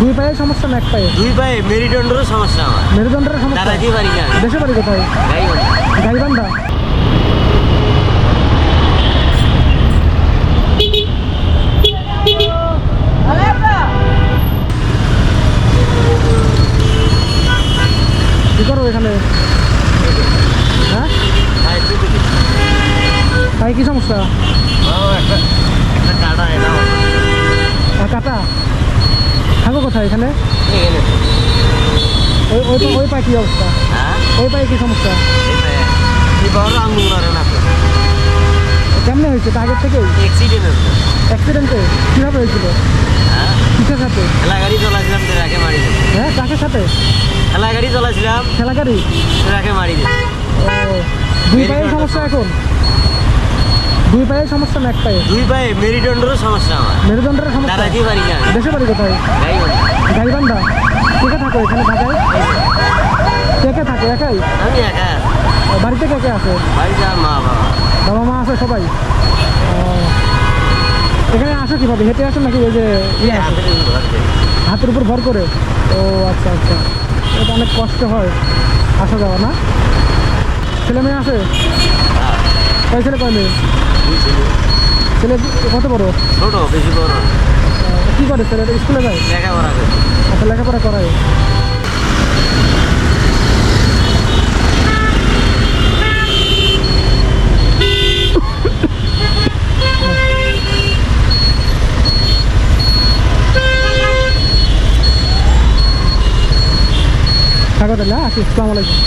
দুই পায়ে সমস্যা না এক পায়ে? দুই পায়ে মেরুদণ্ডেরও সমস্যা আমার। মেরুদণ্ডের সমস্যা? দাঁড়াতে পারি না আমি। দেশে বাড়ি কোথায়? গাইবান্ধা। কি করো এখানে? হ্যাঁ। তাই কি সমস্যা? একটা একটা কাটা এটা আমার। আর কাটা থাকো কোথায় এখানে। ওই ওই ওই পায়ে কি অবস্থা? হ্যাঁ? ওই পায়ে কি সমস্যা? কেমনে হয়েছে? তা আগের হয়েছে। অ্যাক্সিডেন্টে কীভাবে হয়েছিল? হ্যাঁ? কিসের সাথে? ঠেলা গাড়ি চলাছিলাম রাখে মারি হ্যাঁ কাকের সাথে? ঠেলা গাড়ি চলাছিলাম ঠেলা গাড়ি? রাখে মারি ও দুই পায়ে সমস্যা এখন? দুই পায়ে সমস্যা না এক পায়ে? দুই পায়ে মেরুদণ্ডেরও সমস্যা আমার। মেরুদণ্ডের সমস্যা? দাঁড়াতে পারি না। দেশে বাড়ি কোথায়? গাইবান্ধা। কে থাকো এখানে? ঢাকায় কে কে থাকো? একাই? আমি একা বাড়িতে কে কে আছে বাড়িতে মা বাবা। বাবা মা আছে সবাই? এখানে আসো কীভাবে? হেঁটে আসো নাকি ওই যে ইয়ে হাতের উপর ভর করে। ও আচ্ছা আচ্ছা। এটা অনেক কষ্ট হয়। আসা যাওয়া না? ছেলে মেয়ে আছে? হ্যাঁ, কয় ছেলে কয় মেয়ে? দুই ছেলে। ছেলে কত বড়? ছোট বেশি বড় কি করে ছেলে? স্কুলে যায়? লেখাপড়া করে। আচ্ছা লেখাপড়া করায়। থাকো তাহলে আসি আসসালামু আলাইকুম।